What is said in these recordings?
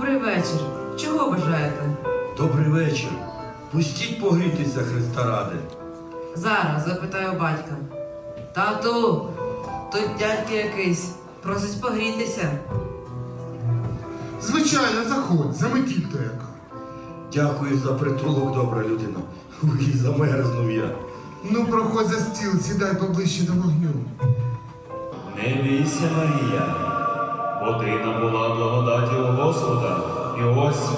вечір. Чого бажаєте? Добрий вечір. Пустіть погрітися Христа ради. Зараз запитаю батька. Тату, тут дядько якийсь. Просить погрітися. Звичайно, заходь, заметіль то яка. Дякую за притулок, добра людина. Ой, замерзнув я. Ну, проходь за стіл, сідай поближче до вогню. Не бійся, Марія, бо ти набула благодаті у Господа, і ось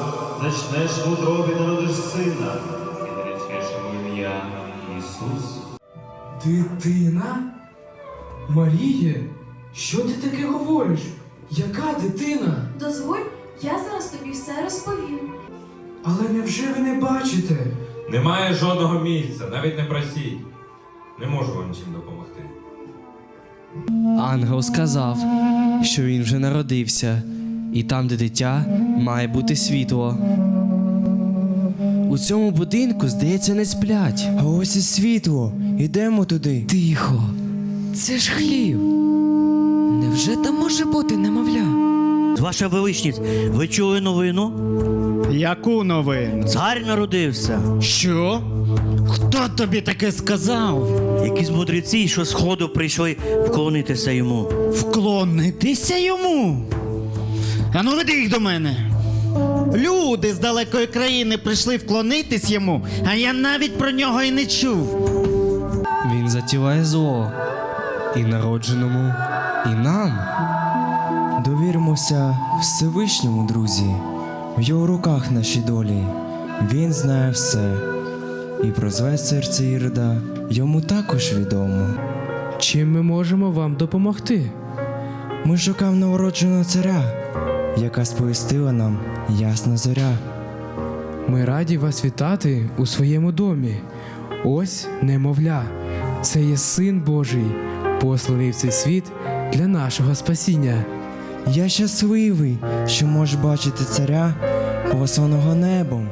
зачнеш в утробі народиш сина, і наречеш йому ім'я Ісус. Дитина? Маріє, що ти таке говориш? Яка дитина? Дозволь, я зараз тобі все розповім. Але невже ви не бачите? Немає жодного місця, навіть не просіть. Не можу вам чим допомогти. Ангел сказав, що він вже народився, і там, де дитя, має бути світло. У цьому будинку, здається, не сплять. А ось і світло. Ідемо туди. Тихо, це ж хлів. Невже там може бути немовля? Ваша величність, ви чули новину? Яку новину? Цар народився. Що? Хто тобі таке сказав? Якісь мудреці, що з ходу прийшли вклонитися йому. Вклонитися йому? Ану, веди їх до мене. Люди з далекої країни прийшли вклонитись йому, а я навіть про нього і не чув. Він затіває зло і народженому, і нам. Довіримося Всевишньому, друзі. В його руках наші долі. Він знає все. І про зле серце Ірода йому також відомо. Чим ми можемо вам допомогти? Ми шукав новородженого царя, яка сповістила нам ясна зоря. Ми раді вас вітати у своєму домі. Ось немовля. Це є син Божий, посланий в цей світ для нашого спасіння. Я щасливий, що можу бачити царя, посланого небом.